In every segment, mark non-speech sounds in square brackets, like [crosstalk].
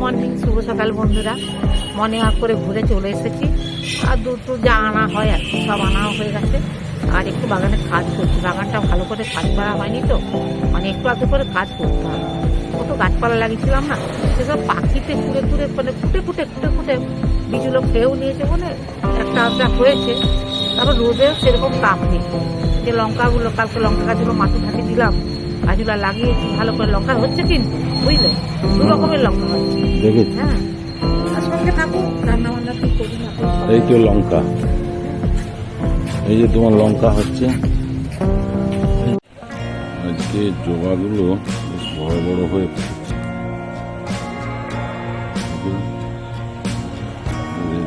Morning, শুভ সকাল বন্ধুরা। Morning হাত করে ঘুরে চলে এসেছি। আর দুটো যা আনা হয় আর সব আনা হয়ে গেছে। আর একটু বাগানে কাজ করছি। বাগানটা ভালো করে কাজ করা হয়নি তো। মানে একটু আগে করে কাজ করতে হবে। কত গাছপালা লাগিয়েছিলাম না? সেসব পাখিতে ঘুরে ঘুরে মানে ফুটে ফুটে ফুটে ফুটে বীজগুলো খেয়েও নিয়েছে বলে একটা আধটা হয়েছে। তারপর রোদেও সেরকম তাপ নেই। যে লঙ্কাগুলো, কালকে লঙ্কা গাছগুলো মাটি ফাটি দিলাম গাছগুলো লাগিয়েছি ভালো করে লঙ্কা হচ্ছে কিন্তু বুঝলে? দু রকমের লঙ্কা হ্যাঁ। আর সঙ্গে থাকুক রান্না বান্না কি করি না এই তো লঙ্কা। এই যে তোমার লঙ্কা হচ্ছে। আজকে জবাগুলো বেশ বড় বড় হয়ে ফুটেছে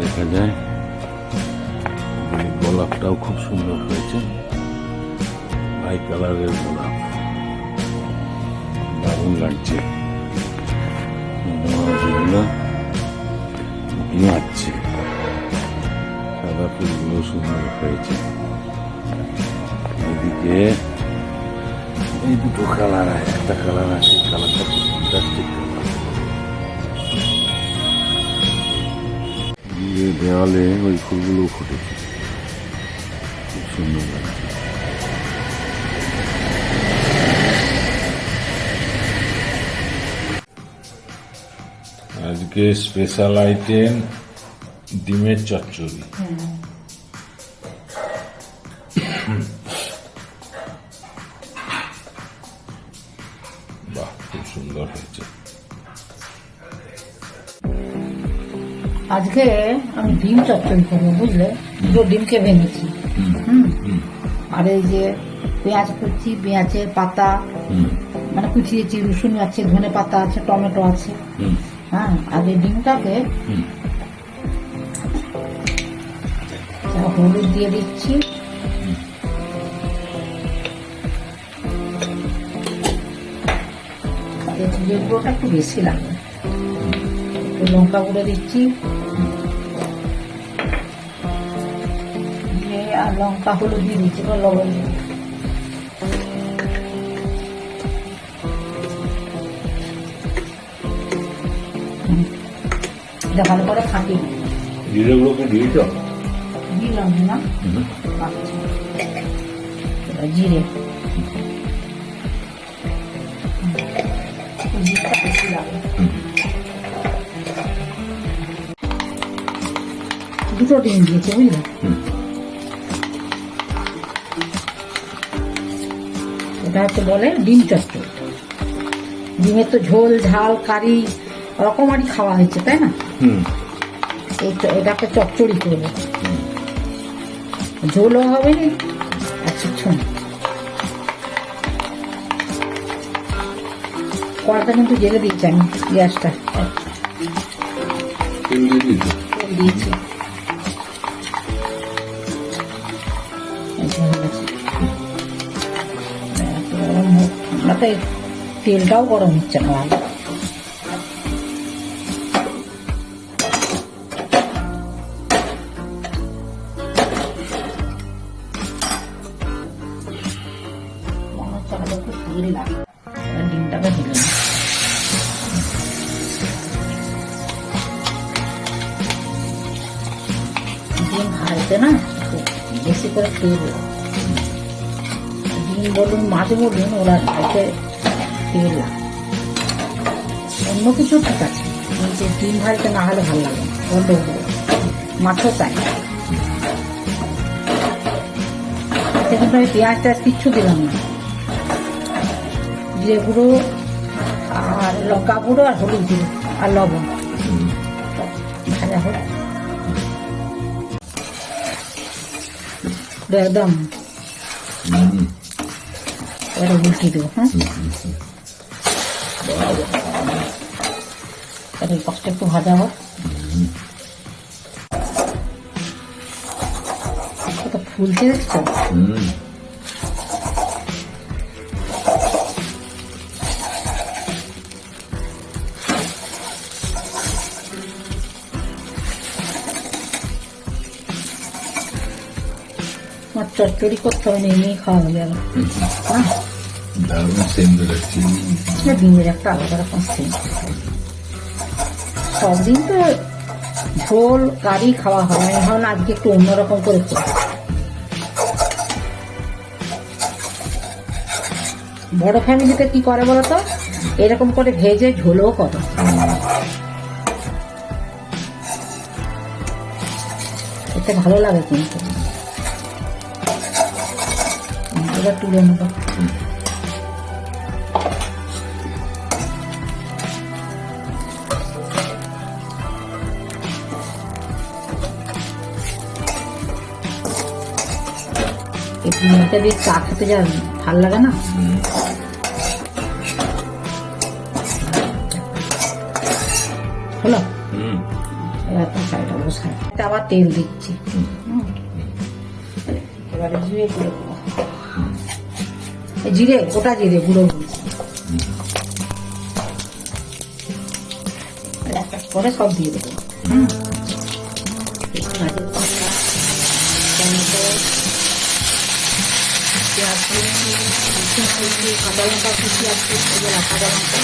দেখা যায় গোলাপটাও খুব সুন্দর হয়েছে। হাই কালারের গোলাপ। দারুণ লাগছে। মাছগুলো নাচছে সাদা ফুলগুলো সুন্দর হয়েছে এদিকে এই দুটো কালার একটা কালার আছে কালারটা ফ্যান্টাস্টিক দেওয়ালে ওই ফুলগুলো ফুটেছে খুব সুন্দর লাগছে আজকে স্পেশাল আইটেম ডিমের চচ্চড়ি। বাহ খুব সুন্দর হয়েছে। আজকে আমি ডিম চচ্চড়ি করব বুঝলে? দুটো ডিমকে ভেঙেছি হুম আর এই যে পেঁয়াজ কুচি পেঁয়াজের পাতা মানে কুচিয়েছি রসুন আছে ধনে পাতা আছে টমেটো আছে। হ্যাঁ আর এই ডিমটাকে হলুদ দিয়ে দিচ্ছি। গুঁড়োটা একটু বেশি লাগবে লঙ্কা গুঁড়ো দিচ্ছি। দিয়ে আর লঙ্কা হলুদ দিয়ে দিচ্ছি লবণ দিয়ে এটা ভালো করে নিই। জিরেগুলোকে দিয়েছ দিলাম না? আচ্ছা জিরে। দুটো ডিম দিয়েছে বুঝলে? এটা হচ্ছে বলে ডিম চচ্চড়ি। ডিমের তো ঝোল ঝাল কারি রকমারি খাওয়া হয়েছে তাই না? এটাকে চচ্চড়ি করব। ঝোলও হবে কিচ্ছু কড়াটা কিন্তু জেলে দিচ্ছি আমি গ্যাসটা। দিয়েছ? দিয়েছি। তেলটাও গরম হচ্ছে না। ভালো ডিম না? বেশি করে খেয়ে লাগে। ডিম বলুন মাছ বলুন ওরা ভাজতে খেয়ে অন্য কিছু ঠিক আছে। কিন্তু ডিম ভাজতে না হলে ভালো লাগে বন্ধ করে মাছও এতে কিন্তু আমি পেঁয়াজ কিচ্ছু দিলাম না। জিরে গুঁড়ো আর লঙ্কা গুঁড়ো আর হলুদ গুঁড়ো আর লবণ। ভাজা হোক একদম এবারে উল্টি দেবো হ্যাঁ এই পাশটা একটু ভাজা হোক ফুলতে দেখছ আমার চচ্চড়ি করতে হবে না এমনি খাওয়া হয়ে গেল। হ্যাঁ। ডিমের একটা আলাদা রকম সেন্ট। সবদিন তো ঝোল কারি খাওয়া হয় ভাবলাম আজকে একটু অন্যরকম করে করি। বড় ফ্যামিলিতে কি করে বলতো এরকম করে ভেজে ঝোলও করে। এতে ভালো লাগে কিন্তু। এবার তুলে নেব। দিয়ে চা খেতে যা ভালো লাগে না? হলো? এবার কষাইটা বসাই। আবার তেল দিচ্ছি। এবারে দেবো। এই জিরে গোটা জিরে গুঁড়ো করে সব দিয়ে দেবো হুম। কুচি, লঙ্কা কুচি আছে যে কাঁচা লঙ্কা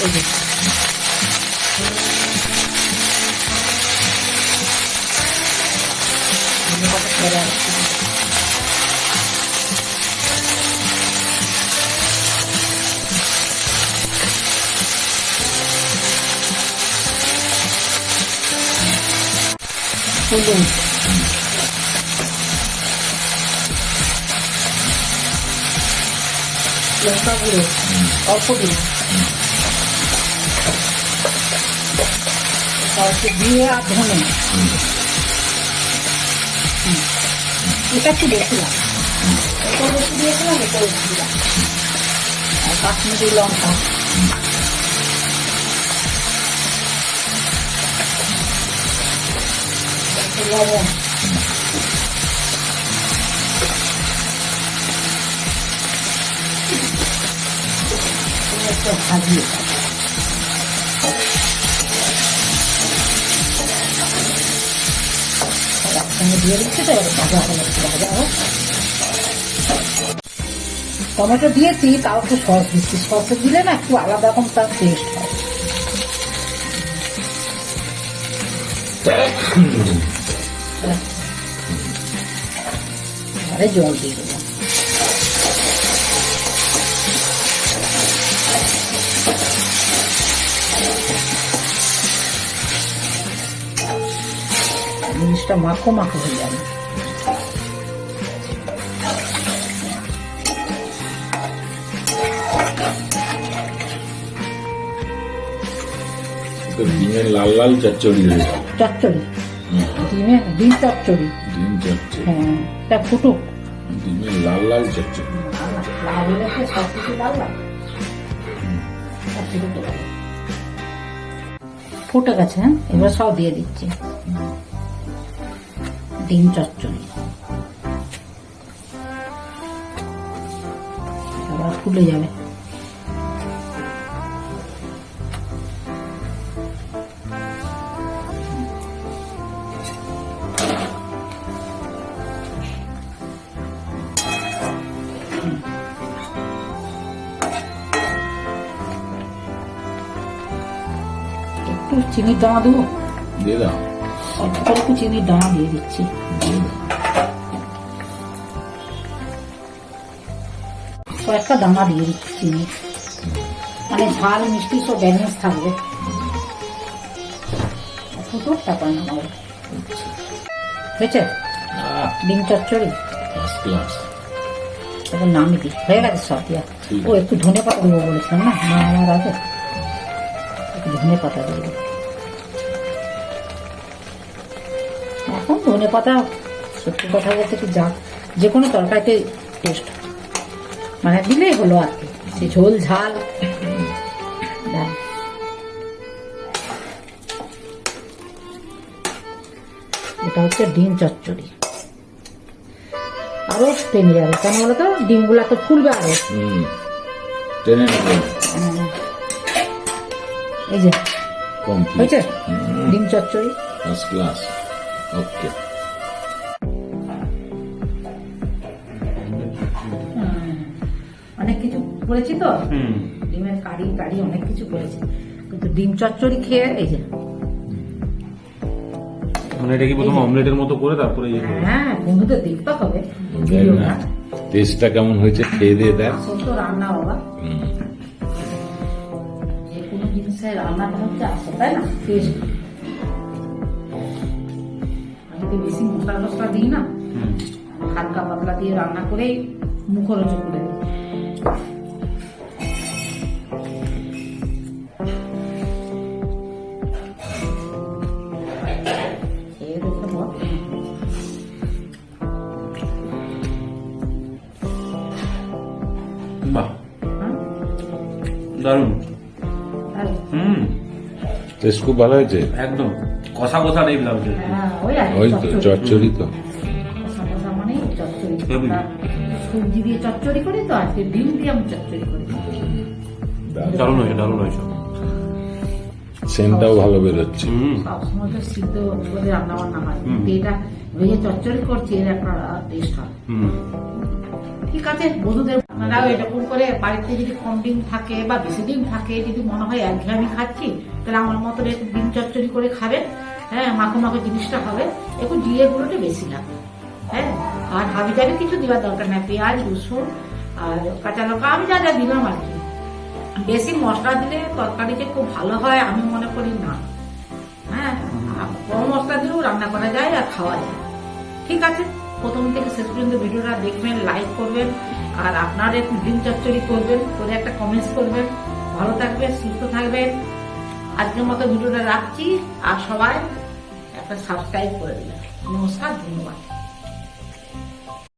এই যে হলুদ লঙ্কা গুঁড়ো অল্প দিন অল্প দিয়ে আর ধনে এটা একটু লাগে এটা বেশি দিয়েছিলাম এটা বেশি দিলাম আর কাশ্মীরি লঙ্কা দিয়ে দিচ্ছি তো এবার হোক টমেটো দিয়েছি, তাও একটু সস দিচ্ছি। সস দিলে না একটু আলাদা রকম তার টেস্ট হয়। [coughs] আরে জল দিয়ে দেবো জিনিসটা মাখো মাখো হয়ে যাবে লাল লাল চচ্চড়ি চচ্চড়ি ডিমে ডিম চচ্চড়ি। ডিম চচ্চড়ি। হ্যাঁ তা ফুটুক। ডিমের লাল লাল চচ্চড়ি। লাল হলে সব কিছু লাল। ফুটে গেছে হ্যাঁ? এবার সব দিয়ে দিচ্ছি। ডিম চচ্চড়ি। আবার ফুলে যাবে। চিনির দানা দেবো? দিয়ে দাও। অল্প চিনির দানা দিয়ে দিচ্ছি। কয়েকটা দানা দিয়ে দিচ্ছি চিনি। মানে ঝাল মিষ্টি সব ব্যালেন্স থাকবে। ফুটো তারপর নামাবো হয়েছে? ডিম চচ্চড়ি? এখন নামি দিই। হয়ে গেছে সব দিয়া। ও একটু ধনে পাতা দেবো বলেছিলাম না? না আমার আগে একটু ধনে পাতা দিয়ে ধনে পাতা সত্যি কথা বলতে কি যা যে কোনো তরকারিতে টেস্ট মানে দিলেই হলো আর কি সে ঝোল ঝাল। এটা হচ্ছে ডিম চচ্চড়ি। আরও টেনে যাবে কেন বলো তো? ডিমগুলো তো ফুলবে আরও টেনে এই যে হয়েছে? ডিম চচ্চড়ি। ফার্স্ট ক্লাস ওকে অনেক কিছু করেছি তো? হুম। ডিমের কারি কারি অনেক কিছু করেছি। কিন্তু ডিম চচ্চড়ি খেয়ে এই যে। মানে এটা কি প্রথমে অমলেটের মতো করে তারপরে ইয়ে? হ্যাঁ বন্ধুদের দেখতে হবে টেস্টটা কেমন হয়েছে খেয়ে দিয়ে দেখ। তো রান্না বাবা। হুম। যে কোনো জিনিসের রান্নাটা হচ্ছে আসল তাই না? টেস্ট আমি তো বেশি মশলা টসলা দিই না। হালকা পাতলা দিয়ে রান্না করেই মুখরোচক করে দিই হ্যাঁ? দারুণ টেস্ট খুব ভালো হয়েছে? একদম। কষা কষা টাইপ লাগছে হ্যাঁ, ওই তো চচ্চড়ি। তো। কষা কষা মানেই চচ্চড়ি। হেবি। আমরা সবজি দিয়ে চচ্চড়ি করি তো আজকে ডিম দিয়ে আমি চচ্চড়ি করি দারুণ। দারুণ হয়েছে দারুণ হয়েছে। সেন্টটাও ভালো বেরোচ্ছে। সবসময় তো সিদ্ধ করে রান্না বান্না হয় এটা ভেজে চচ্চড়ি করছি এর একটা টেস্ট হয়। হুম। ঠিক আছে বন্ধুদের আপনারাও এরকম করে বাড়িতে যদি কম ডিম থাকে বা বেশি ডিম থাকে যদি মনে হয় একঘেয়ে খাচ্ছি তাহলে আমার মতো একটু ডিম চচ্চড়ি করে খাবেন হ্যাঁ মাখো মাখো জিনিসটা হবে, একটু জিরে গুঁড়োটা বেশি লাগে হ্যাঁ আর হাবি জাবি কিছু দেওয়ার দরকার নাই, পেঁয়াজ, রসুন আর কাঁচা লঙ্কা, আমি যা যা দিলাম আর কি। বেশি মশলা দিলে তরকারি যে খুব ভালো হয়, আমি মনে করি না হ্যাঁ কম মশলা দিলেও রান্না করা যায় আর খাওয়া যায়। ঠিক আছে, প্রথম থেকে শেষ পর্যন্ত ভিডিওটা দেখবেন লাইক করবেন, আর আপনারা একটু ডিম চচ্চড়ি করবেন, করে একটা কমেন্টস করবেন। ভালো থাকবেন, সুস্থ থাকবেন। আজকের মতো ভিডিওটা রাখছি আর সবাই একটা সাবস্ক্রাইব করে দিলাম নমস্কার ধন্যবাদ।